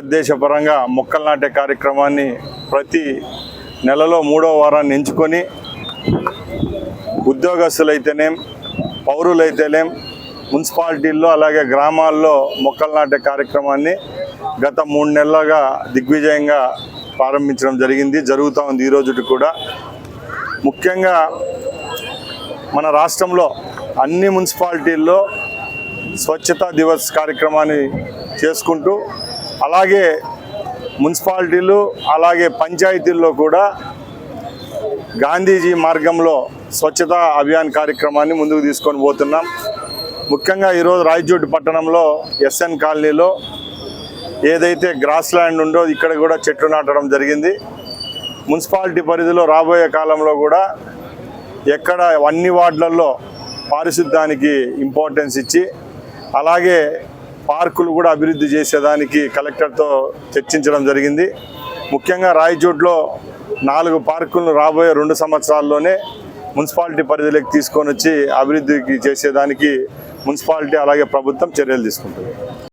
ఉద్దేశపరంగా మొక్కలు నాటే కార్యక్రమాన్ని ప్రతి నెలలో మూడో వారాన్ని ఎంచుకొని ఉద్యోగస్తులైతేనేం పౌరులైతేనేం మున్సిపాలిటీల్లో అలాగే గ్రామాల్లో మొక్కలు నాటే కార్యక్రమాన్ని గత మూడు నెలలుగా దిగ్విజయంగా ప్రారంభించడం జరిగింది జరుగుతూ ఉంది ఈరోజు కూడా. ముఖ్యంగా మన రాష్ట్రంలో అన్ని మున్సిపాలిటీల్లో స్వచ్ఛతా దివస్ కార్యక్రమాన్ని చేసుకుంటూ అలాగే మున్సిపాలిటీలు అలాగే పంచాయతీల్లో కూడా గాంధీజీ మార్గంలో స్వచ్ఛతా అభియాన్ కార్యక్రమాన్ని ముందుకు తీసుకొని పోతున్నాం. ముఖ్యంగా ఈరోజు రాయచోటి పట్టణంలో ఎస్ఎన్ కాలనీలో ఏదైతే గ్రాస్ ల్యాండ్ ఉందో ఇక్కడ కూడా చెట్లు నాటడం జరిగింది. మున్సిపాలిటీ పరిధిలో రాబోయే కాలంలో కూడా ఎక్కడ అన్ని వార్డులలో పారిశుద్ధ్యానికి ఇంపార్టెన్స్ ఇచ్చి అలాగే పార్కులు కూడా అభివృద్ధి చేసేదానికి కలెక్టర్తో చర్చించడం జరిగింది. ముఖ్యంగా రాయచోట్లో నాలుగు పార్కులను రాబోయే రెండు సంవత్సరాల్లోనే మున్సిపాలిటీ పరిధిలోకి తీసుకొని వచ్చి అభివృద్ధికి చేసేదానికి మున్సిపాలిటీ అలాగే ప్రభుత్వం చర్యలు తీసుకుంటుంది.